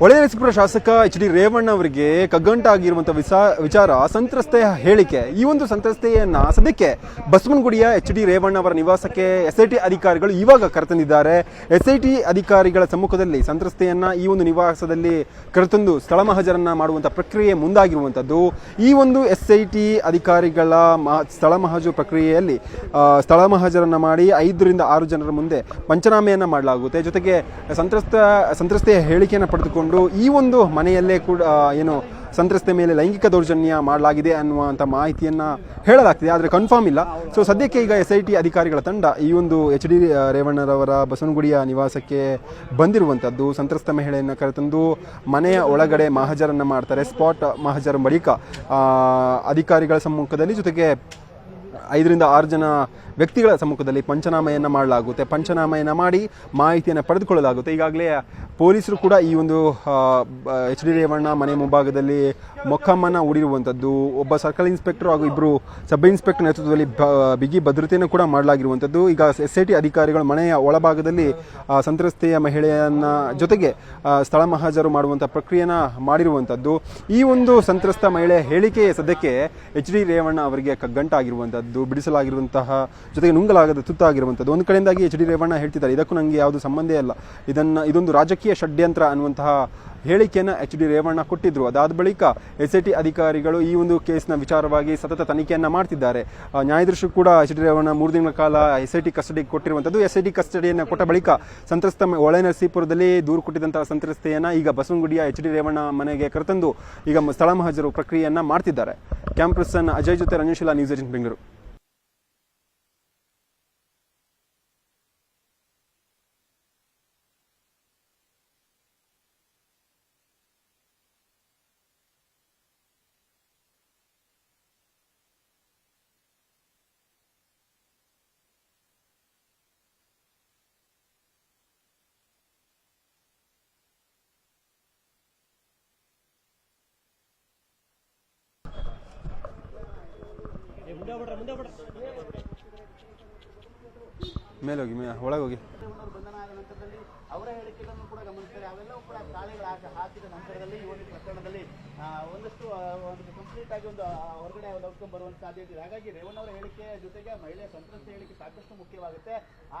ಹೊಳೆನರಸೀಪುರ ಶಾಸಕ H D Revanna ಅವರಿಗೆ visa ವಿಚಾರ ಸಂತ್ರಸ್ತೆಯ ಹೇಳಿಕೆ. ಈ ಒಂದು ಸಂತ್ರಸ್ತೆಯನ್ನ ಸದ್ಯಕ್ಕೆ ಬಸವನಗುಡಿಯ ಎಚ್ ಡಿ ರೇವಣ್ಣ ಅವರ ನಿವಾಸಕ್ಕೆ ಎಸ್ ಅಧಿಕಾರಿಗಳು ಇವಾಗ ಕರೆತಂದಿದ್ದಾರೆ. ಎಸ್ ಅಧಿಕಾರಿಗಳ ಸಮ್ಮುಖದಲ್ಲಿ ಸಂತ್ರಸ್ತೆಯನ್ನ ಈ ಒಂದು ನಿವಾಸದಲ್ಲಿ ಕರೆತಂದು ಸ್ಥಳ ಮಹಜರನ್ನ ಮಾಡುವಂಥ ಪ್ರಕ್ರಿಯೆ ಮುಂದಾಗಿರುವಂಥದ್ದು ಈ ಒಂದು ಎಸ್ ಅಧಿಕಾರಿಗಳ ಮಹ ಸ್ಥಳ ಮಹಜು ಪ್ರಕ್ರಿಯೆಯಲ್ಲಿ ಸ್ಥಳ ಮಹಜರನ್ನ ಮಾಡಿ ಐದರಿಂದ ಆರು ಜನರ ಮುಂದೆ ಪಂಚನಾಮೆಯನ್ನ ಮಾಡಲಾಗುತ್ತೆ. ಜೊತೆಗೆ ಸಂತ್ರಸ್ತ, ಸಂತ್ರಸ್ತೆಯ ಹೇಳಿಕೆಯನ್ನು ಪಡೆದುಕೊಂಡು ಈ ಒಂದು ಮನೆಯಲ್ಲೇ ಕೂಡ ಏನು ಸಂತ್ರಸ್ತೆ ಮೇಲೆ ಲೈಂಗಿಕ ದೌರ್ಜನ್ಯ ಮಾಡಲಾಗಿದೆ ಅನ್ನುವಂಥ ಮಾಹಿತಿಯನ್ನು ಹೇಳಲಾಗ್ತಿದೆ, ಆದರೆ ಕನ್ಫರ್ಮ್ ಇಲ್ಲ. ಸೊ ಸದ್ಯಕ್ಕೆ ಈಗ ಎಸ್ ಐ ಟಿ ಅಧಿಕಾರಿಗಳ ತಂಡ ಈ ಒಂದು ಎಚ್ ಡಿ ರೇವಣ್ಣರವರ ಬಸವನಗುಡಿಯ ನಿವಾಸಕ್ಕೆ ಬಂದಿರುವಂಥದ್ದು ಸಂತ್ರಸ್ತ ಮಹಿಳೆಯನ್ನು ಕರೆತಂದು ಮನೆಯ ಒಳಗಡೆ ಮಹಜರನ್ನು ಮಾಡ್ತಾರೆ. ಸ್ಪಾಟ್ ಮಹಜರ ಬಳಿಕ ಅಧಿಕಾರಿಗಳ ಸಮ್ಮುಖದಲ್ಲಿ ಜೊತೆಗೆ ಐದರಿಂದ ಆರು ಜನ ವ್ಯಕ್ತಿಗಳ ಸಮ್ಮುಖದಲ್ಲಿ ಪಂಚನಾಮೆಯನ್ನು ಮಾಡಲಾಗುತ್ತೆ. ಪಂಚನಾಮೆಯನ್ನು ಮಾಡಿ ಮಾಹಿತಿಯನ್ನು ಪಡೆದುಕೊಳ್ಳಲಾಗುತ್ತೆ. ಈಗಾಗಲೇ ಪೊಲೀಸರು ಕೂಡ ಈ ಒಂದು ಎಚ್ ಡಿ ರೇವಣ್ಣ ಮನೆ ಮುಂಭಾಗದಲ್ಲಿ ಮೊಕ್ಕಮ್ಮನ ಹೂಡಿರುವಂಥದ್ದು ಒಬ್ಬ ಸರ್ಕಲ್ ಇನ್ಸ್ಪೆಕ್ಟರ್ ಹಾಗೂ ಇಬ್ಬರು ಸಬ್ ಇನ್ಸ್ಪೆಕ್ಟರ್ ನೇತೃತ್ವದಲ್ಲಿ ಬಿಗಿ ಭದ್ರತೆಯನ್ನು ಕೂಡ ಮಾಡಲಾಗಿರುವಂಥದ್ದು. ಈಗ ಎಸ್ ಐ ಟಿ ಅಧಿಕಾರಿಗಳು ಮನೆಯ ಒಳಭಾಗದಲ್ಲಿ ಸಂತ್ರಸ್ತೆಯ ಮಹಿಳೆಯನ್ನ ಜೊತೆಗೆ ಸ್ಥಳ ಮಹಾಜರು ಮಾಡುವಂಥ ಪ್ರಕ್ರಿಯೆನ ಮಾಡಿರುವಂಥದ್ದು. ಈ ಒಂದು ಸಂತ್ರಸ್ತ ಮಹಿಳೆಯ ಹೇಳಿಕೆ ಸದ್ಯಕ್ಕೆ ಎಚ್ ಡಿ ರೇವಣ್ಣ ಅವರಿಗೆ ಕಗ್ಗಂಟಾಗಿರುವಂಥದ್ದು, ಬಿಡಿಸಲಾಗಿರುವಂತಹ ಜೊತೆಗೆ ನುಂಗಲಾಗದ ತುತ್ತಾಗಿರುವಂಥದ್ದು ಒಂದು ಕಡೆಯಿಂದಾಗಿ ಎಚ್ ಡಿ ರೇವಣ್ಣ ಹೇಳ್ತಿದ್ದಾರೆ, ಇದಕ್ಕೂ ನನಗೆ ಯಾವುದು ಸಂಬಂಧ ಇಲ್ಲ. ಇದನ್ನು, ಇದೊಂದು ರಾಜಕೀಯ ಷಡ್ಯಂತ್ರ ಅನ್ನುವಂತಹ ಹೇಳಿಕೆಯನ್ನು ಎಚ್ ಡಿ ರೇವಣ್ಣ ಕೊಟ್ಟಿದ್ರು. ಅದಾದ ಬಳಿಕ ಎಸ್ ಐ ಟಿ ಅಧಿಕಾರಿಗಳು ಈ ಒಂದು ಕೇಸ್ನ ವಿಚಾರವಾಗಿ ಸತತ ತನಿಖೆಯನ್ನು ಮಾಡ್ತಿದ್ದಾರೆ. ನ್ಯಾಯಾಧೀಶರು ಕೂಡ ಎಚ್ ಡಿ ರೇವಣ್ಣ ಮೂರು ದಿನಗಳ ಕಾಲ ಎಸ್ ಐ ಟಿ ಕಸ್ಟಡಿಗೆ ಕೊಟ್ಟಿರುವಂಥದ್ದು ಎಸ್ ಐ ಟಿ ಕಸ್ಟಡಿಯನ್ನು ಕೊಟ್ಟ ಬಳಿಕ ಸಂತ್ರಸ್ತ ಒಳೆ ನರಸೀಪುರದಲ್ಲಿ ದೂರು ಕೊಟ್ಟಿದ್ದಂತಹ ಸಂತ್ರಸ್ತೆಯನ್ನು ಈಗ ಬಸವನಗುಡಿಯ ಎಚ್ ಡಿ ರೇವಣ್ಣ ಮನೆಗೆ ಕರೆತಂದು ಈಗ ಸ್ಥಳ ಮಹಾಜರು ಪ್ರಕ್ರಿಯೆಯನ್ನು ಮಾಡ್ತಿದ್ದಾರೆ. ಕ್ಯಾಂಪರ್ಸನ್ ಅಜಯ್ ಜೊತೆ ರಂಜನಶೀಲ, ನ್ಯೂಸ್ ಏಜೆಂಟ್ ಬೆಂಗಳೂರು. ಮೇಲೆ ಹೋಗಿ ಮೇ- ಒಳಗೆ ಹೋಗಿ ಬಂಧನ ಆದ ನಂತರದಲ್ಲಿ ಅವರ ಹೇಳಿಕೆಗಳನ್ನು ಕೂಡ ಗಮನಿಸಿದರೆ ಅವೆಲ್ಲವೂ ಕೂಡ ತಾಳೆಗಳು ಹಾಕ- ಹಾಕಿದ ನಂತರದಲ್ಲಿ ಈ ಒಂದು ಪ್ರಕರಣದಲ್ಲಿ ಒಂದಷ್ಟು ಒಂದು ಕಂಪ್ಲೀಟ್ ಆಗಿ ಒಂದು ಹೊರಗಡೆ ಔಟ್ಕಮ್ ಬರುವಂತ ಸಾಧ್ಯತೆ ಇದೆ. ಹಾಗಾಗಿ ರೇವಣ್ಣ ಅವರ ಹೇಳಿಕೆ ಜೊತೆಗೆ ಮಹಿಳೆಯ ಸಂತ್ರಸ್ತ ಹೇಳಿಕೆ ಸಾಕಷ್ಟು ಮುಖ್ಯವಾಗುತ್ತೆ. ಆ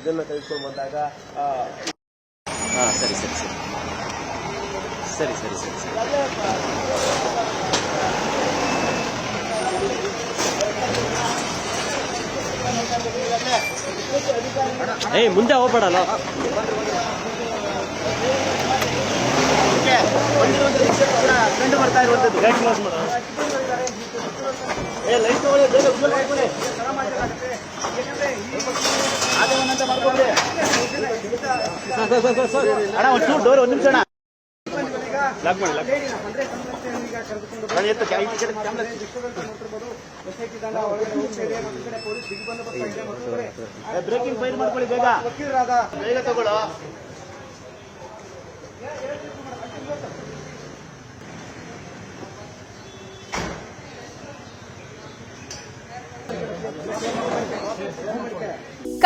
ಇದನ್ನ ತೆಗೆದುಕೊಂಡು ಬಂದಾಗ ಆ ಸರಿ ಸರಿ ಸರಿ. ಸರಿ ಸರಿ ಸರಿ ಸರಿ. ಏಯ್ ಮುಂದೆ ಹೋಗ್ಬೇಡಲ್ಲ? ಕಂಡು ಬರ್ತಾ ಕೂಡ ಲೈಟ್ ಬರ್ತಾ ಇರುವಂತದ್ದು ಏ ಲೈಟ್ ತಗೊಳ್ಳಿ ಬೇಗ ಉಜ್ವಲ್ ಮಾಡ್ಕೊಳ್ಳಿ ಅಣ್ಣ ಒಂಚೂರು ಡೋರ್ ಒಂದು ನಿಮಿಷ ಅಣ್ಣ ಲಾಕ್ ಮಾಡಿ ಲಾಕ್ ಬ್ರೇಕಿಂಗ್ ಫೈರ್ ಮಾಡ್ಕೊಳ್ಳಿ ಬೇಗ ಬೇಗ ತಗೊಳ್ಳೋ